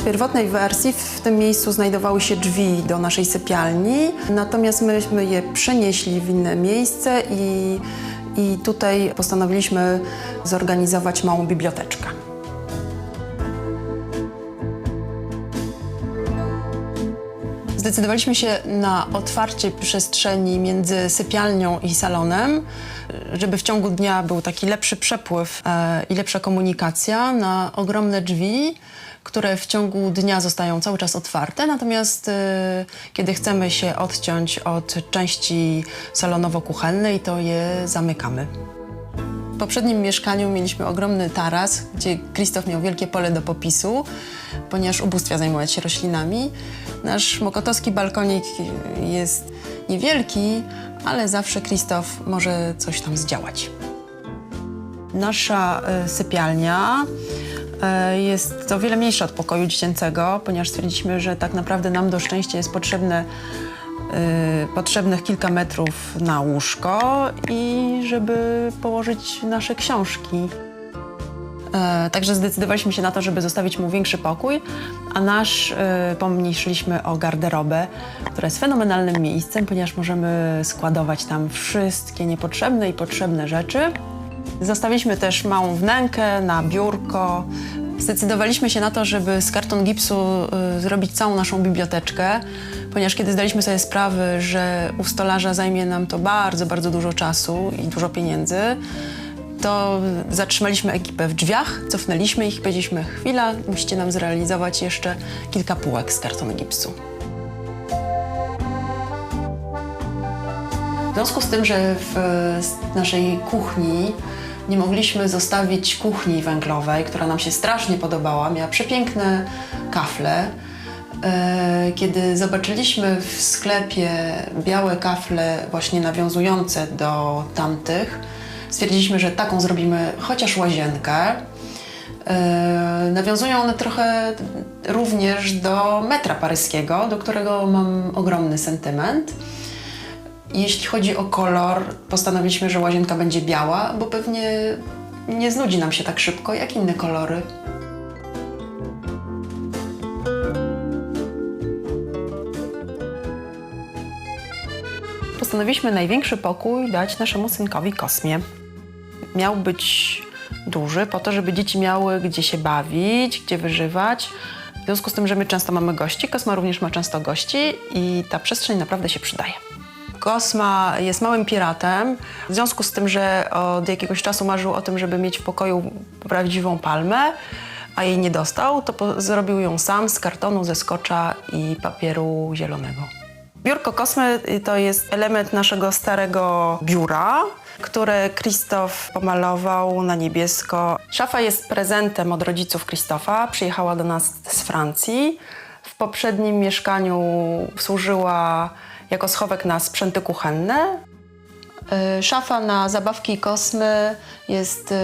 W pierwotnej wersji w tym miejscu znajdowały się drzwi do naszej sypialni, natomiast myśmy je przenieśli w inne miejsce i, i tutaj postanowiliśmy zorganizować małą biblioteczkę. Zdecydowaliśmy się na otwarcie przestrzeni między sypialnią i salonem, żeby w ciągu dnia był taki lepszy przepływ e, i lepsza komunikacja na ogromne drzwi, które w ciągu dnia zostają cały czas otwarte, natomiast e, kiedy chcemy się odciąć od części salonowo-kuchennej, to je zamykamy. Poprzednim mieszkaniu mieliśmy ogromny taras, gdzie Krzysztof miał wielkie pole do popisu, ponieważ ubóstwia zajmować się roślinami. Nasz mokotowski balkonik jest niewielki, ale zawsze Krzysztof może coś tam zdziałać. Nasza e, sypialnia e, jest o wiele mniejsza od pokoju dziecięcego, ponieważ stwierdziliśmy, że tak naprawdę nam do szczęścia jest potrzebne y, potrzebnych kilka metrów na łóżko i żeby położyć nasze książki. E, Także zdecydowaliśmy się na to, żeby zostawić mu większy pokój, a nasz e, pomniejszyliśmy o garderobę, która jest fenomenalnym miejscem, ponieważ możemy składować tam wszystkie niepotrzebne i potrzebne rzeczy. Zostawiliśmy też małą wnękę na biurko. Zdecydowaliśmy się na to, żeby z karton gipsu y, zrobić całą naszą biblioteczkę, ponieważ kiedy zdaliśmy sobie sprawę, że u stolarza zajmie nam to bardzo, bardzo dużo czasu i dużo pieniędzy, to zatrzymaliśmy ekipę w drzwiach, cofnęliśmy ich i powiedzieliśmy: Chwila, musicie nam zrealizować jeszcze kilka półek z kartonu gipsu. W związku z tym, że w naszej kuchni nie mogliśmy zostawić kuchni węglowej, która nam się strasznie podobała, miała przepiękne kafle. E, Kiedy zobaczyliśmy w sklepie białe kafle, właśnie nawiązujące do tamtych, stwierdziliśmy, że taką zrobimy chociaż łazienkę. E, Nawiązują one trochę również do metra paryskiego, do którego mam ogromny sentyment. Jeśli chodzi o kolor, postanowiliśmy, że łazienka będzie biała, bo pewnie nie znudzi nam się tak szybko jak inne kolory. Postanowiliśmy największy pokój dać naszemu synkowi Kosmie. Miał być duży po to, żeby dzieci miały gdzie się bawić, gdzie wyżywać. W związku z tym, że my często mamy gości, Kosma również ma często gości i ta przestrzeń naprawdę się przydaje. Kosma jest małym piratem, w związku z tym, że od jakiegoś czasu marzył o tym, żeby mieć w pokoju prawdziwą palmę, a jej nie dostał, to zrobił ją sam z kartonu, ze skocza i papieru zielonego. Biurko Kosmy y, to jest element naszego starego biura, które Krzysztof pomalował na niebiesko. Szafa jest prezentem od rodziców Krzysztofa, przyjechała do nas z Francji. W poprzednim mieszkaniu służyła jako schowek na sprzęty kuchenne. Y, Szafa na zabawki Kosmy jest y,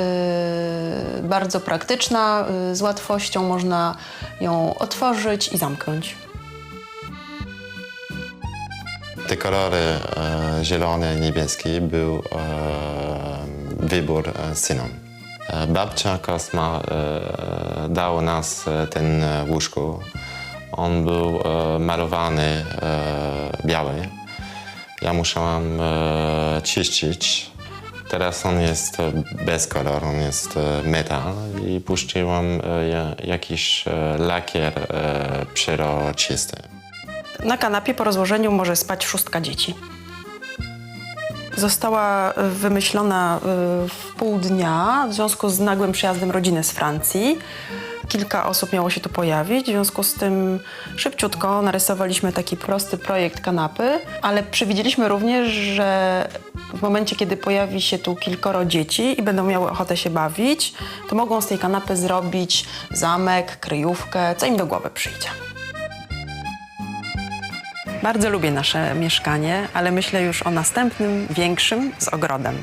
bardzo praktyczna, z łatwością można ją otworzyć i zamknąć. Te kolory e, zielony i niebieski był e, wybór e, synom. E, babcia Kosma e, dała nas e, ten łóżko. On był e, malowany e, biały. Ja musiałam e, czyścić. Teraz on jest bez koloru, on jest metal i puściłam e, ja- jakiś lakier e, przeroczysty. Na kanapie po rozłożeniu może spać szóstka dzieci. Została y, wymyślona y, w pół dnia w związku z nagłym przyjazdem rodziny z Francji. Kilka osób miało się tu pojawić, w związku z tym szybciutko narysowaliśmy taki prosty projekt kanapy, ale przewidzieliśmy również, że w momencie, kiedy pojawi się tu kilkoro dzieci i będą miały ochotę się bawić, to mogą z tej kanapy zrobić zamek, kryjówkę, co im do głowy przyjdzie. Bardzo lubię nasze mieszkanie, ale myślę już o następnym, większym z ogrodem.